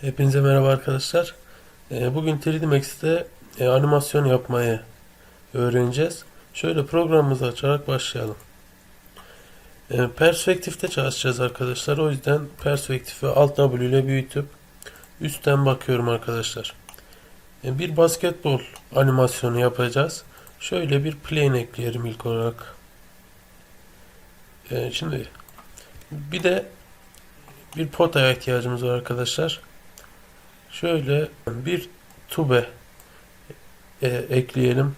Hepinize merhaba arkadaşlar. Ee, Bugün 3D Max'te e, animasyon yapmayı öğreneceğiz. Şöyle programımızı açarak başlayalım. Ee, Perspektifte çalışacağız arkadaşlar. O yüzden perspektifi Alt W ile büyütüp üstten bakıyorum arkadaşlar. Ee, Bir basketbol animasyonu yapacağız. Şöyle bir plane ekleyelim ilk olarak. Şimdi bir de bir potaya ihtiyacımız var arkadaşlar. Şöyle bir tube e, ekleyelim.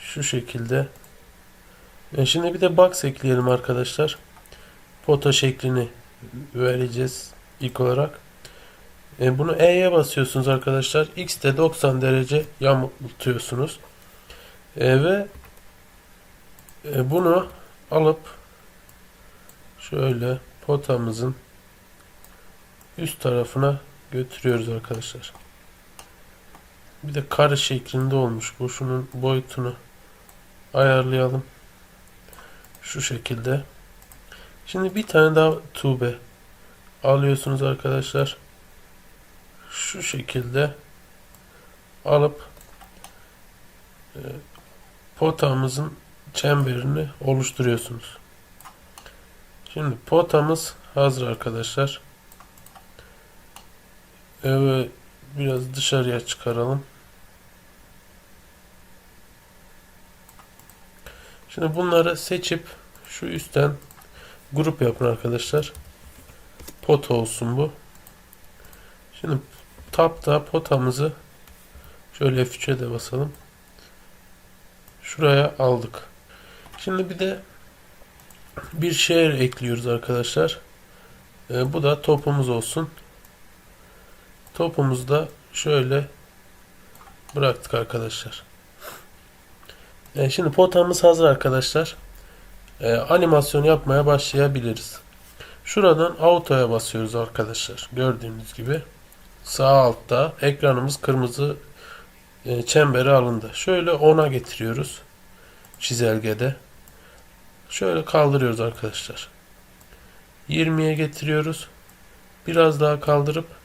Şu şekilde. E, şimdi bir de box ekleyelim arkadaşlar. Pota şeklini vereceğiz ilk olarak. E, bunu E'ye basıyorsunuz arkadaşlar. X'te 90 derece yamultuyorsunuz. E, ve e, bunu alıp şöyle potamızın üst tarafına götürüyoruz arkadaşlar. Bir de kare şeklinde olmuş bu. Şunun boyutunu ayarlayalım. Şu şekilde. Şimdi bir tane daha tube alıyorsunuz arkadaşlar. Şu şekilde alıp e, potamızın çemberini oluşturuyorsunuz. Şimdi potamız hazır arkadaşlar. Evet, biraz dışarıya çıkaralım. Şimdi bunları seçip şu üstten grup yapın arkadaşlar. Pot olsun bu. Şimdi tapta potamızı şöyle F3'e de basalım. Şuraya aldık. Şimdi bir de bir şehir ekliyoruz arkadaşlar. Ee, bu da topumuz olsun. Topumuzu da şöyle bıraktık arkadaşlar. E, şimdi potamız hazır arkadaşlar. E, animasyon yapmaya başlayabiliriz. Şuradan auto'ya basıyoruz arkadaşlar. Gördüğünüz gibi. Sağ altta ekranımız kırmızı e, çembere alındı. Şöyle 10'a getiriyoruz. Çizelgede. Şöyle kaldırıyoruz arkadaşlar. 20'ye getiriyoruz. Biraz daha kaldırıp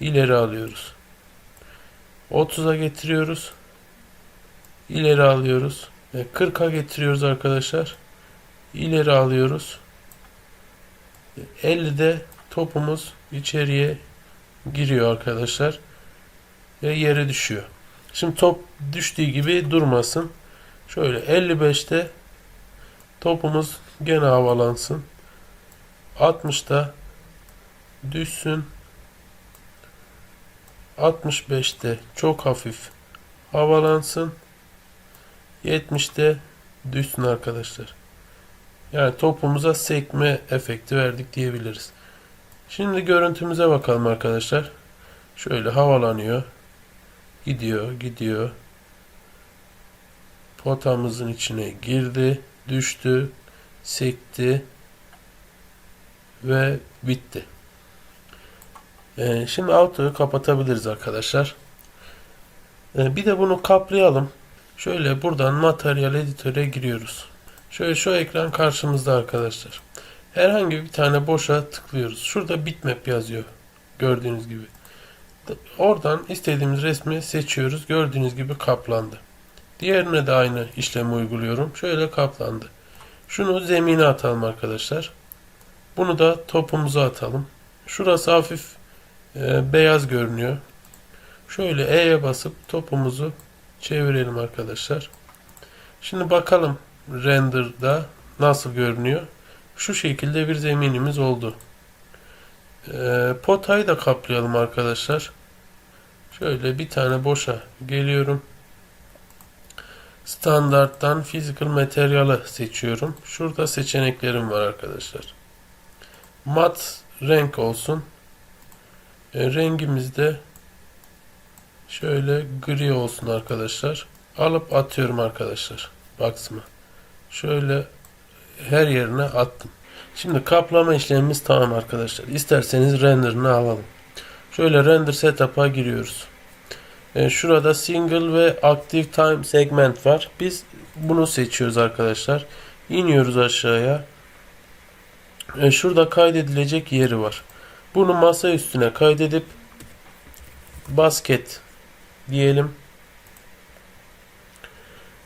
ileri alıyoruz. 30'a getiriyoruz. İleri alıyoruz. Ve 40'a getiriyoruz arkadaşlar. İleri alıyoruz. 50'de topumuz içeriye giriyor arkadaşlar. Ve yere düşüyor. Şimdi top düştüğü gibi durmasın. Şöyle 55'te topumuz gene havalansın. 60'da düşsün. 65'te çok hafif havalansın. 70'te düşsün arkadaşlar. Yani topumuza sekme efekti verdik diyebiliriz. Şimdi görüntümüze bakalım arkadaşlar. Şöyle havalanıyor. Gidiyor, gidiyor. Potamızın içine girdi, düştü, sekti ve bitti. Ee, şimdi auto'yu kapatabiliriz arkadaşlar. Ee, bir de bunu kaplayalım. Şöyle buradan materyal editöre giriyoruz. Şöyle şu ekran karşımızda arkadaşlar. Herhangi bir tane boşa tıklıyoruz. Şurada bitmap yazıyor. Gördüğünüz gibi. Oradan istediğimiz resmi seçiyoruz. Gördüğünüz gibi kaplandı. Diğerine de aynı işlemi uyguluyorum. Şöyle kaplandı. Şunu zemine atalım arkadaşlar. Bunu da topumuza atalım. Şurası hafif e, beyaz görünüyor. Şöyle E'ye basıp topumuzu çevirelim arkadaşlar. Şimdi bakalım render'da nasıl görünüyor. Şu şekilde bir zeminimiz oldu. E, potayı da kaplayalım arkadaşlar. Şöyle bir tane boşa geliyorum. Standarttan physical material'ı seçiyorum. Şurada seçeneklerim var arkadaşlar. Mat renk olsun. E, rengimiz de şöyle gri olsun arkadaşlar. Alıp atıyorum arkadaşlar. Box'ıma. Şöyle her yerine attım. Şimdi kaplama işlemimiz tamam arkadaşlar. İsterseniz render'ını alalım. Şöyle render setup'a giriyoruz. E, şurada single ve active time segment var. Biz bunu seçiyoruz arkadaşlar. İniyoruz aşağıya. E, şurada kaydedilecek yeri var. Bunu masa üstüne kaydedip basket diyelim.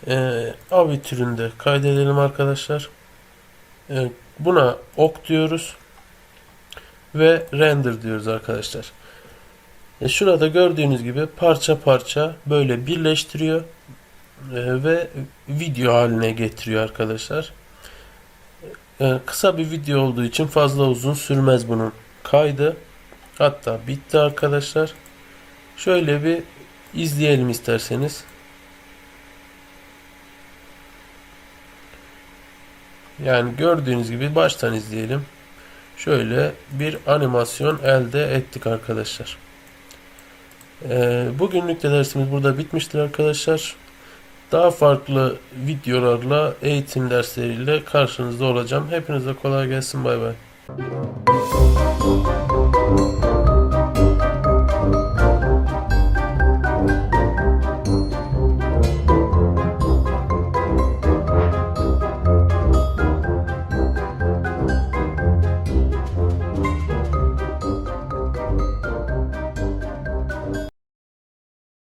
Ee, avi türünde kaydedelim arkadaşlar. Ee, buna ok diyoruz ve render diyoruz arkadaşlar. E, şurada gördüğünüz gibi parça parça böyle birleştiriyor e, ve video haline getiriyor arkadaşlar. E, kısa bir video olduğu için fazla uzun sürmez bunun kaydı. Hatta bitti arkadaşlar. Şöyle bir izleyelim isterseniz. Yani gördüğünüz gibi baştan izleyelim. Şöyle bir animasyon elde ettik arkadaşlar. Ee, bugünlük de dersimiz burada bitmiştir arkadaşlar. Daha farklı videolarla, eğitim dersleriyle karşınızda olacağım. Hepinize kolay gelsin. Bay bay.